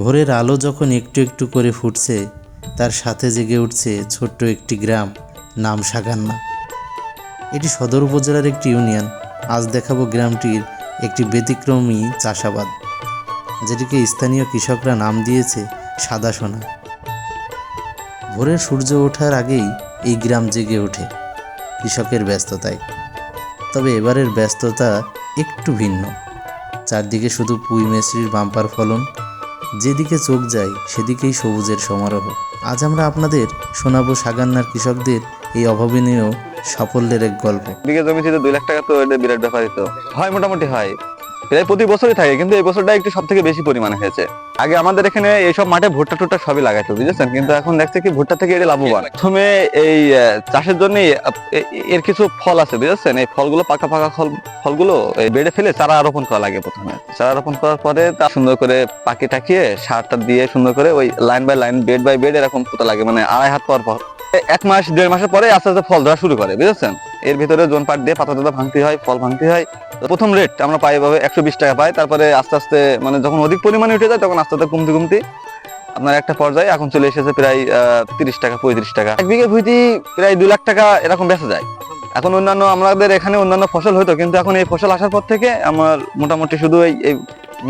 ভোরের আলো যখন একটু একটু করে ফুটছে, তার সাথে জেগে উঠছে ছোট্ট একটি গ্রাম, নাম সাগান্না। এটি সদর উপজেলার একটি ইউনিয়ন। আজ দেখাবো গ্রামটির একটি ব্যতিক্রমী চাষাবাদ, যেটিকে স্থানীয় কৃষকরা নাম দিয়েছে সাদা সোনা। ভোরের সূর্য ওঠার আগেই এই গ্রাম জেগে ওঠে কৃষকের ব্যস্ততায়। তবে এবারের ব্যস্ততা একটু ভিন্ন। চারদিকে শুধু পুঁই মেসরির বাম্পার ফলন যেদিকে চোখ যায়, সেদিকেই সবুজের সমারোহ। আজ আমরা আপনাদের শোনাবো সাগান্নার কৃষকদের এই অভাবনীয় সাফল্যের এক গল্প। বিঘে জমিতে দুই লাখ টাকা তো বিরাট ব্যাপারই হয় মোটামুটি হয়। প্রায় প্রতি বছরই থাকে, কিন্তু এই বছরটা একটু সব থেকে বেশি পরিমাণে হয়েছে। আগে আমাদের এখানে এইসব মাঠে ভুট্টা টুট্টা সবই লাগাইতো, বুঝেছেন? কিন্তু এখন দেখছে কি ভুট্টা থেকে এটা লাভবান। প্রথমে এই চাষের জন্য এর কিছু ফল আছে, বুঝেছেন? এই ফলগুলো, পাকা পাকা ফল, ফলগুলো বেড়ে ফেলে চারা রোপণ করা লাগে প্রথমে। চারা রোপণ করার পরে তা সুন্দর করে পাকি টাকিয়ে, সারটা দিয়ে সুন্দর করে ওই line by line bed by bed এরকম পোতা লাগে মানে আড়াই হাত পর। এক মাস, দেড় মাসের পরে আস্তে আস্তে ফল ধরা শুরু করে, বুঝেছেন? এর ভিতরে জোন পাট দিয়ে পাতা টাতা ভাঙতে হয়, ফল ভাঙতে হয়। প্রথম রেট আমরা পাই এভাবে একশো বিশ টাকা পাই, তারপরে আস্তে আস্তে মানে যখন অধিক পরিমাণে উঠে যায়, তখন আস্তে আস্তে কমতে কমতে আপনার একটা পর্যায়ে এখন চলে এসেছে প্রায় তিরিশ টাকা, পঁয়ত্রিশ টাকা। এক বিঘে ভুইতি প্রায় দুই লাখ টাকা এরকম বেঁচে যায়। এখন অন্যান্য আমাদের এখানে অন্যান্য ফসল হতো, কিন্তু এখন এই ফসল আসার পর থেকে আমার মোটামুটি শুধু এই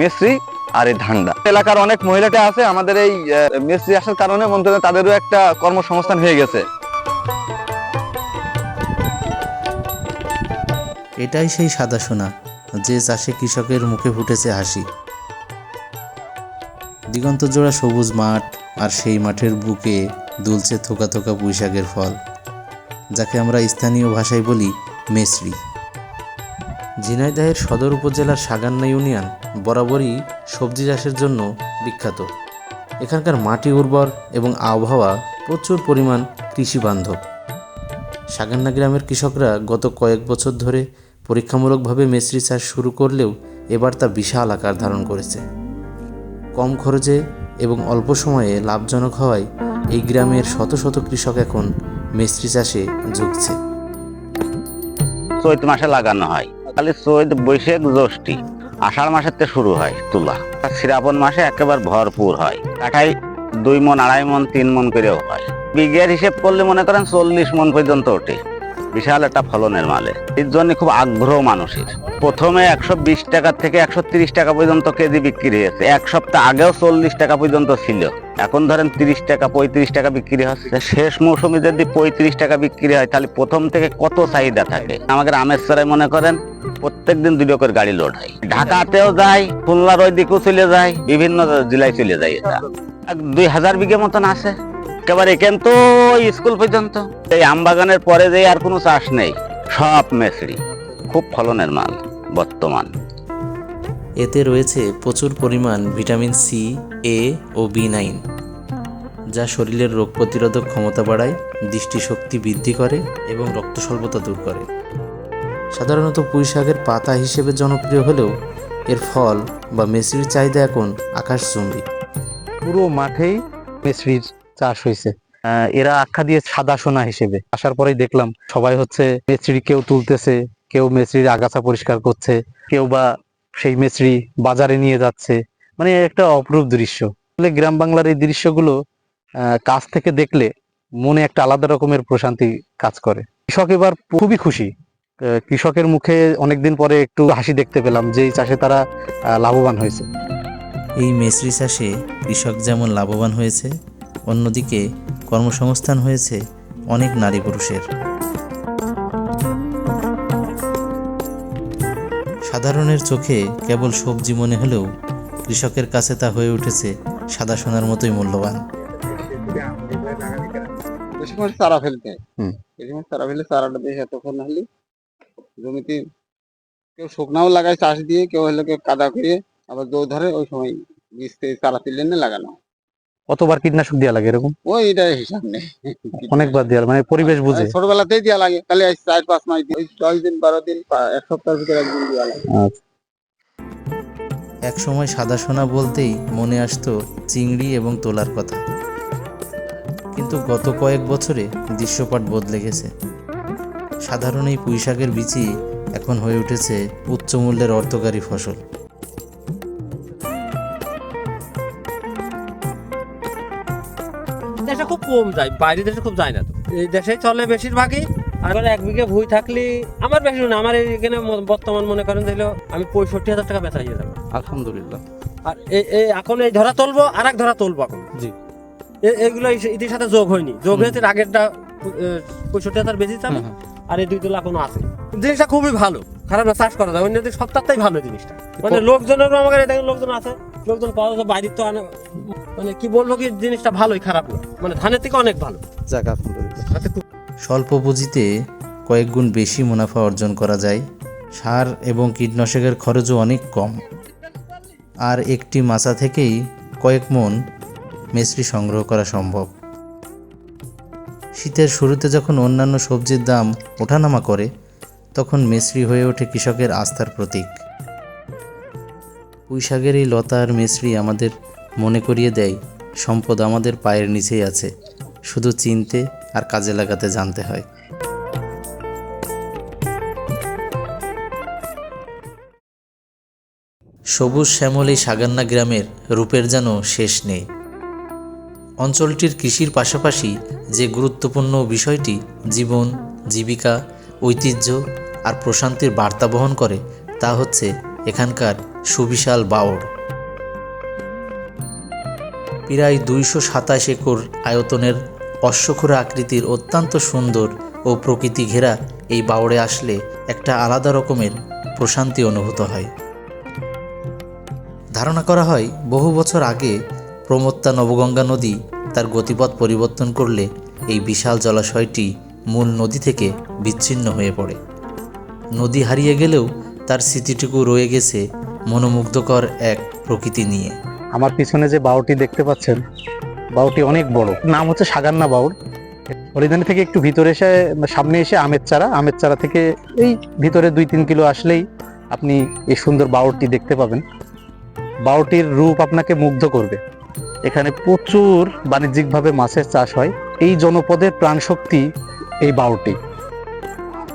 মেসরি আর এই ধান্ডা এলাকার অনেক মহিলাটা আছে, আমাদের এই মেসরি আসার কারণে মনে তাদেরও একটা কর্মসংস্থান হয়ে গেছে। এটাই সেই সাদা সোনা, যে চাষে কৃষকের মুখে ফুটেছে হাসি। দিগন্ত জোড়া সবুজ মাঠ, আর সেই মাঠের বুকে দুলছে থোকা থোকা পুঁইশাকের ফল, যাকে আমরা স্থানীয় ভাষায় বলি মেসরি। ঝিনাইদহের সদর উপজেলার সাগান্না ইউনিয়ন, বরাবরই সবজি চাষের জন্য বিখ্যাত। এখানকার মাটি উর্বর এবং আবহাওয়া প্রচুর পরিমাণ কৃষি বান্ধব। সাগান্না গ্রামের কৃষকরা গত কয়েক বছর ধরে পরীক্ষামূলকভাবে মেসরি চাষ শুরু করলেও এবার তা বিশাল আকার ধারণ করেছে। কম খরচে এবং অল্প সময়ে লাভজনক হওয়ায় এই গ্রামের শত শত কৃষক এখন মেসরি চাষে ঝুঁকছে চৈত মাসে লাগানো হয়। খালি চৈত বৈশাখ জ্যৈষ্ঠী। আষাঢ় মাসের শুরু হয়, তুলা। শ্রাবণ মাসে একেবারে ভরপুর হয়। কাঠাই দুই মন, আড়াই মন, তিন মন করেও হয়। বিঘের হিসেব করলে মনে করেন চল্লিশ মন পর্যন্ত ওঠে। বিশাল একটা ফলনের মালে। এর জন্য খুব আগ্রহ মানুষের। প্রথমে একশো বিশ টাকা থেকে একশো তিরিশ টাকা পর্যন্ত কেজি বিক্রি হয়েছে। এক সপ্তাহ আগেও চল্লিশ টাকা পর্যন্ত ছিল। এখন ধরেন তিরিশ টাকা, পঁয়ত্রিশ টাকা বিক্রি হচ্ছে। শেষ মৌসুমে যদি পঁয়ত্রিশ টাকা বিক্রি হয়, তাহলে প্রথম থেকে কত চাহিদা থাকে? আমাদের আমের সরাই মনে করেন প্রত্যেক দিন দুটো করে গাড়ি লোড হয়। ঢাকাতেও যায় খুলনার ওই দিকেও চলে যায়, বিভিন্ন জেলায় চলে যায় এটা। দুই হাজার বিঘে মতন আছে একেবারে এখান তো স্কুল পর্যন্ত। এই আম বাগানের পরে যে আর কোনো চাষ নেই, সব মেসরি খুব ফলনের মাল, বর্তমান। এতে রয়েছে প্রচুর পরিমাণ ভিটামিন সি এ ও বি নাইন যা শরীরের রোগ প্রতিরোধক ক্ষমতা বাড়ায়, দৃষ্টিশক্তি বৃদ্ধি করে এবং রক্ত স্বল্পতা দূর করে। সাধারণত পুঁই শাকের পাতা হিসেবে জনপ্রিয় হলেও এর ফল বা মেসির চাহিদা এখন আকাশ আকাশচুম্বী। পুরো মাঠেই মেসরির চাষ হয়েছে এরা আখ্যা দিয়ে সাদা সোনা হিসেবে। আসার পরেই দেখলাম সবাই হচ্ছে মেসরি কেউ তুলতেছে, কেউ মেসরির আগাছা পরিষ্কার করছে, কেউ বা সেই মেসরি বাজারে নিয়ে যাচ্ছে। মানে একটা অপরূপ দৃশ্য। আসলে গ্রাম বাংলার এই দৃশ্যগুলো কাছ থেকে দেখলে মনে একটা আলাদা রকমের প্রশান্তি কাজ করে। কৃষক এবার খুবই খুশি। কৃষকের মুখে অনেকদিন পরে একটু হাসি দেখতে পেলাম যে এই চাষে তারা আহ, লাভবান হয়েছে। এই মেসরি চাষে কৃষক যেমন লাভবান হয়েছে অন্যদিকে কর্মসংস্থান হয়েছে অনেক নারী পুরুষের। সাধারণের চোখে কেবল সবজি মনে হলেও কৃষকের কাছে তা হয়ে উঠেছে সাদা সোনার মতোই মূল্যবান। চারা ফেলতে হয়। চারা ফেলে চারাটা বেশ এতক্ষণ হলে জমিতে কেউ শুকনাও লাগায় চাষ দিয়ে কেউ হলে কেউ কাদা করে আবার দৌ ধরে ওই সময় বীজ চারা তুলে এনে লাগানো। কতবার কীটনাশক দেওয়া লাগে এরকম? ওই এটা হিসাব নেই। অনেকবার দেওয়া মানে পরিবেশ বুঝে। ছোটবেলাতেই দেওয়া লাগে তাহলে চার পাঁচ মাস দিয়ে- ওই দশ দিন বারো দিন এক সপ্তাহের ভিতরে একদিন দেওয়া লাগে। এক সময় সাদা সোনা বলতেই মনে আসতো চিংড়ি এবং তোলার কথা। কিন্তু গত কয়েক বছরে দৃশ্যপট বদলে গেছে। সাধারণ এই পুঁইশাকের বিচি এখন হয়ে উঠেছে উচ্চ মূল্যের অর্থকারী ফসল। দেশে খুব কম যায় বাইরের দেশে খুব যায় না তো। এই দেশে চলে বেশিরভাগই। আর এবার এক বিঘে ভুই থাকলে আমার বেশি না আমার এখানে বর্তমান মনে করেন দিল আমি পঁয়ষট্টি হাজার টাকা বেচা হয়ে যাবে। আলহামদুলিল্লাহ। আর এই- এই এখন এই ধরা তুলবো আর এক ধরা তুলবো এখন। জি। এগুলো এটির সাথে যোগ হয়নি। যোগ হয়েছে আগেরটা পঁয়ষট্টি হাজার বেশি চাবে হুম, আর এই দুই তোলা এখনও আছে। জিনিসটা খুবই ভালো। খারাপ না চাষ করা যায়। অন্য সপ্তাহটাই ভালো জিনিসটা। মানে লোকজনেরও আমাকে এটা লোকজন আছে। লোকজন পাওয়া যায় বাইরের তো মানে কি বলব কি জিনিসটা ভালোই খারাপ না। মানে ধানের থেকে অনেক ভালো। যাক আলহামদুলিল্লাহ। তাতে খুব স্বল্প পুঁজিতে কয়েক গুণ বেশি মুনাফা অর্জন করা যায়। সার এবং কীটনাশকের খরচও অনেক কম। আর একটি মাচা থেকেই কয়েক মন মেসরি সংগ্রহ করা সম্ভব। শীতের শুরুতে যখন অন্যান্য সবজির দাম ওঠানামা করে, তখন মেসরি হয়ে ওঠে কৃষকের আস্থার প্রতীক। পুঁইশাকের এই লতা আর মেসরি আমাদের মনে করিয়ে দেয়, সম্পদ আমাদের পায়ের নিচেই আছে, শুধু চিনতে আর কাজে লাগাতে জানতে হয়। সবুজ শ্যামল এই সাগান্না গ্রামের রূপের যেন শেষ নেই। অঞ্চলটির কৃষির পাশাপাশি যে গুরুত্বপূর্ণ বিষয়টি জীবন, জীবিকা, ঐতিহ্য আর প্রশান্তির বার্তা বহন করে, তা হচ্ছে এখানকার সুবিশাল বাওড় প্রায় দুইশো সাতাশ একর আয়তনের অশ্বক্ষুরা আকৃতির অত্যন্ত সুন্দর ও প্রকৃতি ঘেরা এই বাওড়ে আসলে একটা আলাদা রকমের প্রশান্তি অনুভূত হয়। ধারণা করা হয়, বহু বছর আগে প্রমত্তা নবগঙ্গা নদী তার গতিপথ পরিবর্তন করলে এই বিশাল জলাশয়টি মূল নদী থেকে বিচ্ছিন্ন হয়ে পড়ে। নদী হারিয়ে গেলেও তার স্মৃতিটুকু রয়ে গেছে মনোমুগ্ধকর এক প্রকৃতি নিয়ে। আমার পিছনে যে বাউটি দেখতে পাচ্ছেন, বাউটি অনেক বড়। নাম হচ্ছে সাগান্না বাউর হরিদানি থেকে একটু ভিতরে এসে, সামনে এসে আমের চারা আমের চারা থেকে এই ভিতরে দুই তিন কিলো আসলেই আপনি এই সুন্দর বাউরটি দেখতে পাবেন। বাউটির রূপ আপনাকে মুগ্ধ করবে। এখানে প্রচুর বাণিজ্যিকভাবে মাছের চাষ হয়। এই জনপদের প্রাণশক্তি এই বাউটি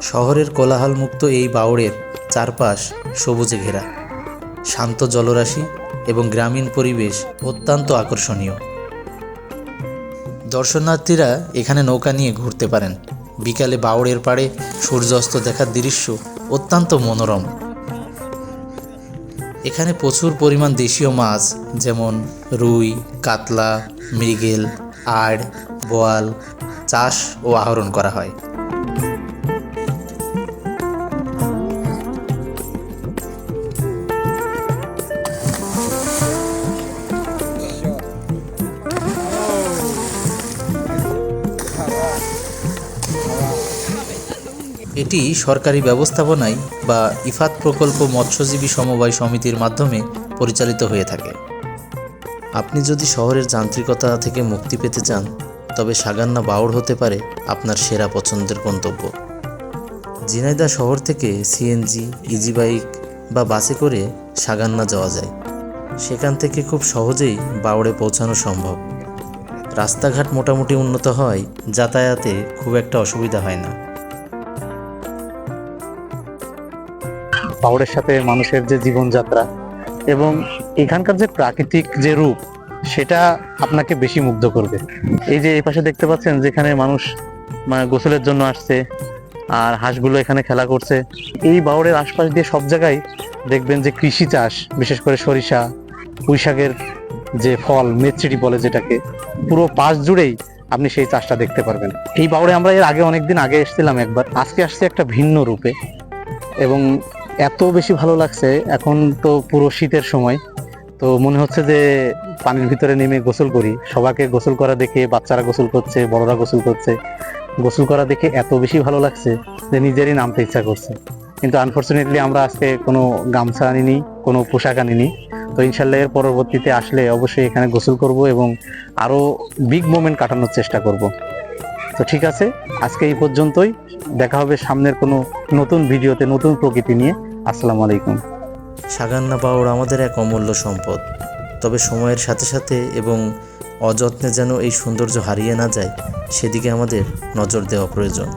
শহরের কোলাহলমুক্ত এই বাউড়ের চারপাশ সবুজে ঘেরা। শান্ত জলরাশি এবং গ্রামীণ পরিবেশ অত্যন্ত আকর্ষণীয়। দর্শনার্থীরা এখানে নৌকা নিয়ে ঘুরতে পারেন। বিকালে বাউড়ের পাড়ে সূর্যাস্ত দেখার দৃশ্য অত্যন্ত মনোরম। এখানে প্রচুর পরিমাণ দেশীয় মাছ, যেমন রুই, কাতলা, মৃগেল, আড়, বোয়াল, চাষ ও আহরণ করা হয়। এটি সরকারি ব্যবস্থাপনায় বা ইফাত প্রকল্প মৎস্যজীবী সমবায় সমিতির মাধ্যমে পরিচালিত হয়ে থাকে। আপনি যদি শহরের যান্ত্রিকতা থেকে মুক্তি পেতে চান, তবে সাগান্না বাউড় হতে পারে আপনার সেরা পছন্দের গন্তব্য। জিনাইদা শহর থেকে সিএনজি ইজি বাইক বা বাসে করে সাগান্না যাওয়া যায়। সেখান থেকে খুব সহজেই বাউড়ে পৌঁছানো সম্ভব। রাস্তাঘাট মোটামুটি উন্নত হয়, যাতায়াতে খুব একটা অসুবিধা হয় না। পাহাড়ের সাথে মানুষের যে জীবনযাত্রা এবং এখানকার যে প্রাকৃতিক যে রূপ, সেটা আপনাকে বেশি মুগ্ধ করবে। এই যে এই পাশে দেখতে পাচ্ছেন যেখানে মানুষ মানে গোসলের জন্য আসছে আর হাঁসগুলো এখানে খেলা করছে। এই বাউরের আশপাশ দিয়ে সব জায়গায় দেখবেন যে কৃষি চাষ, বিশেষ করে সরিষা, পুঁইশাকের যে ফল, মেচড়ি বলে যেটাকে, পুরো পাশ জুড়েই আপনি সেই চাষটা দেখতে পারবেন। এই বাউড়ে আমরা এর আগে অনেকদিন আগে এসেছিলাম একবার। আজকে আসছে একটা ভিন্ন রূপে এবং এত বেশি ভালো লাগছে, এখন তো পুরো শীতের সময়। তো মনে হচ্ছে যে পানির ভিতরে নেমে গোসল করি। সবাইকে গোসল করা দেখে, বাচ্চারা গোসল করছে, বড়রা গোসল করছে। গোসল করা দেখে এত বেশি ভালো লাগছে যে নিজেরই নামতে ইচ্ছা করছে। কিন্তু আনফর্চুনেটলি আমরা আজকে কোনো গামছা আনিনি, কোনো পোশাক আনিনি। তো ইনশাল্লাহ এর পরবর্তীতে আসলে অবশ্যই এখানে গোসল করব এবং আরও বিগ মোমেন্ট কাটানোর চেষ্টা করব। তো ঠিক আছে, আজকে এই পর্যন্তই। দেখা হবে সামনের কোনো নতুন ভিডিওতে নতুন প্রকৃতি নিয়ে। আসসালামু আলাইকুম। সাগান্না পাওয়ার আমাদের এক অমূল্য সম্পদ। তবে সময়ের সাথে সাথে এবং অযত্নে যেন এই সৌন্দর্য হারিয়ে না যায়, সেদিকে আমাদের নজর দেওয়া প্রয়োজন।